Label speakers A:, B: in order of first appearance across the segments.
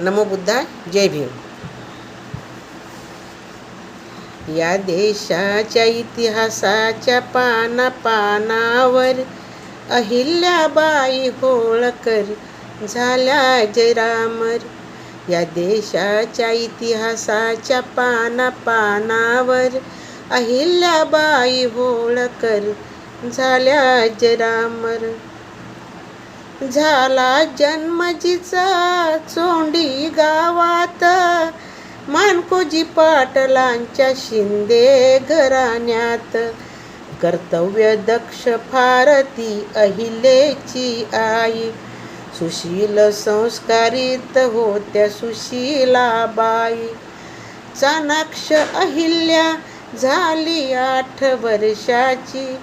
A: नमो बुद्धा जय भीम. या देशाच्या इतिहासाच्या पाना पानावर अहिल्याबाई होळकर झाल्या जरामर या देशाच्या इतिहासाच्या पाना पानावर अहिल्याबाई होळकर झाल्या जरामर झाला जन्मजीचा चोंडी गावात. मानकोजी पाटलांच्या शिंदे घराण्यात. कर्तव्य दक्ष फारती अहिलेची आई. सुशील संस्कारित होत्या सुशीलाबाई चाणाक्ष अहिल्या झाली आठ वर्षाची.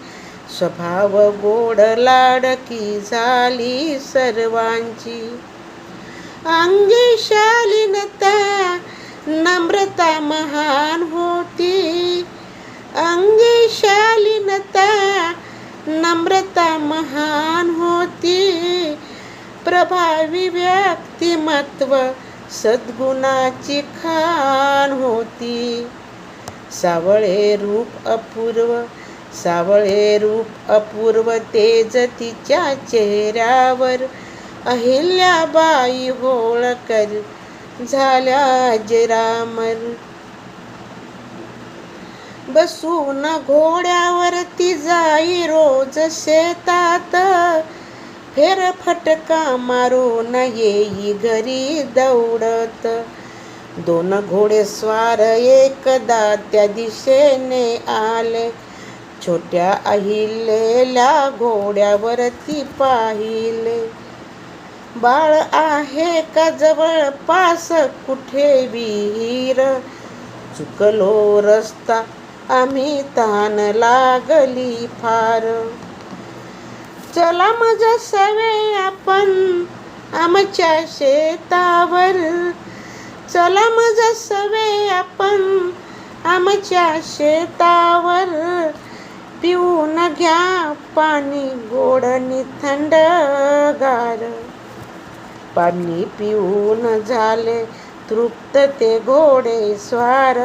A: स्वभाव गोड लाडकी झाली सर्वांची. अंगी शालीनता नम्रता महान होती. अंगी शालीनता नम्रता महान होती. प्रभावी व्यक्तिमत्व सद्गुणाची खान होती. सावळे रूप अपूर्व सावळे रूप अपूर्व तेज तिच्या चेहऱ्यावर अहिल्याबाई होळकर झाल्या जरामर बसून घोड्यावर ती जाई रोज शेतात फेरफटका मारून येई घरी दौडत. दोन घोडेस्वार एकदा त्या दिशेने आले छोट्या अहिलेल्या घोड्यावरती पाहिले. बाळ आहे का जवळपास? कुठे विहीर? चुकलो रस्ता आम्ही तान लागली फार. चला मज सवे आपण आमच्या शेतावर. चला मज सवे आपण आमच्या शेतावर. पिऊन घ्या पाणी गोडनी थंडगार पाणी पिऊन झाले तृप्त ते घोडे स्वार.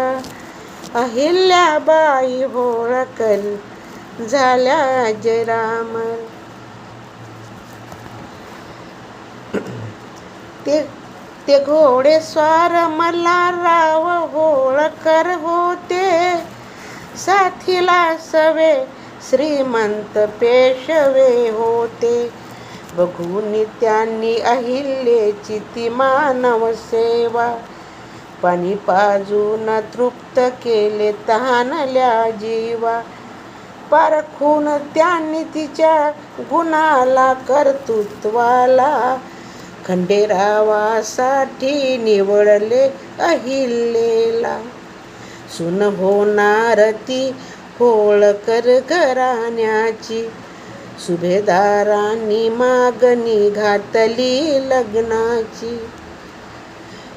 A: अहिल्याबाई होळकर झाल्या जयराम ते ते घोडे स्वार मला राव होळकर होते. साथीला सवे श्रीमंत पेशवे होते. बघून त्यांनी अहिल्याची ती मानव सेवा. पाणी पाजून तृप्त केले तहानल्या जीवा. पारखून त्यांनी तिच्या गुणाला कर्तृत्वाला. खंडेरावासाठी निवडले अहिल्लेला सुन होणार ती होळकर घराण्याची. सुभेदारांनी मागणी घातली लग्नाची.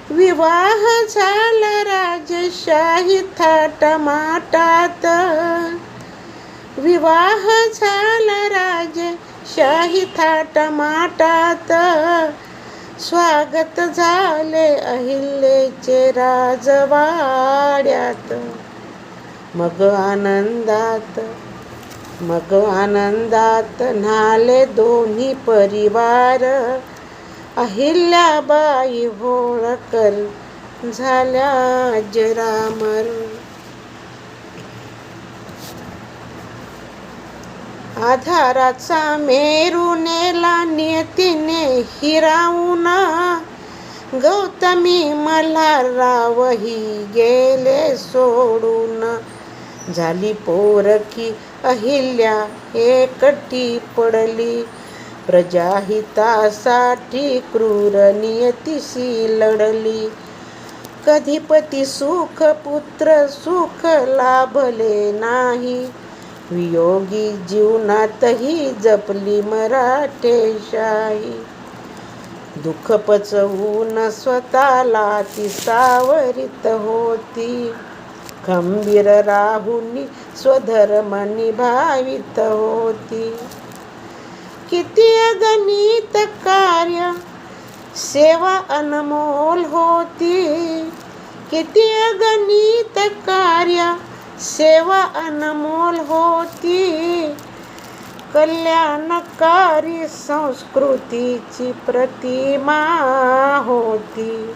A: विवाह झाला राजशाही थाटमाटात. विवाह झाला राजशाही थाटमाटात. स्वागत झाले अहिल्याचे राजवाड्यात मग आनंदात मग आनंदात न्हाले दोन्ही परिवार. अहिल्याबाई होळकर झाल्या जरामर. आधाराचा मेरू नेला नियतीने हिरावून. गौतमी मला रावही गेले सोडून. झाली पोरकी अहिल्या एकटी पडली. प्रजाहितासाठी क्रूर नियतीशी लढली. कधीपती सुख पुत्र सुख लाभले नाही. वियोगी जीवनातही जपली मराठेशाही दुःख पचवून स्वतःला ती सावरित होती. खंबीर राहुनी स्वधर्म निभावित होती. किती अगणित कार्य सेवा अनमोल होती. किती अगणित कार्य सेवा अनमोल होती. कल्याणकारी संस्कृतीची प्रतिमा होती.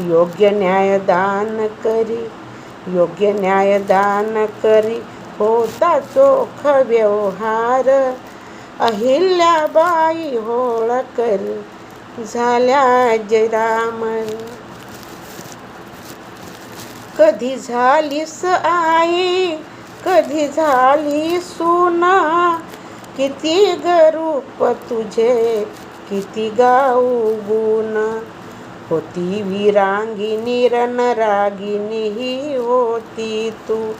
A: योग्य न्यायदान करी योग्य न्यायदान करी होता चोख व्यवहार. अहिल्याबाई होळकर झाल्या जरामर कधी झालीस आई? कधी झाली सुना? किती गरूप तुझे? किती गाऊ गुण? होती विरांगिनी रणरागिनी ही होती तू.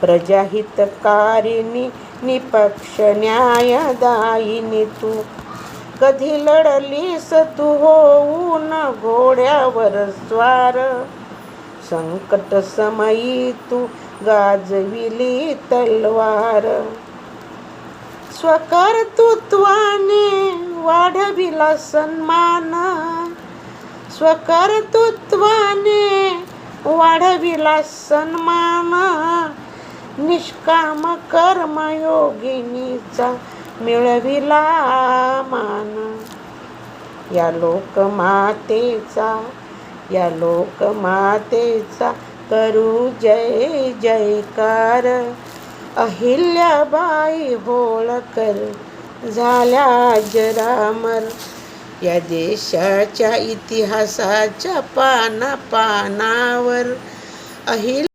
A: प्रजाहितकारिणी निपक्ष न्यायदायिनी तू. कधी लढलीस तू होऊन घोड्यावर स्वार? संकट समयी तू गाजविली तलवार. स्वकर्तृत्वाने वाढविला सन्मान. स्वकर्तृत्वाने वाढविला सन्मान. निष्काम कर्मयोगिनीचा मिळविला मान. या लोकमातेचा या लोकमातेचा करू जय जयकार. अहिल्याबाई होळकर झाल्या जरामर. या देशाच्या इतिहासाच्या पाना पानावर अहिल्या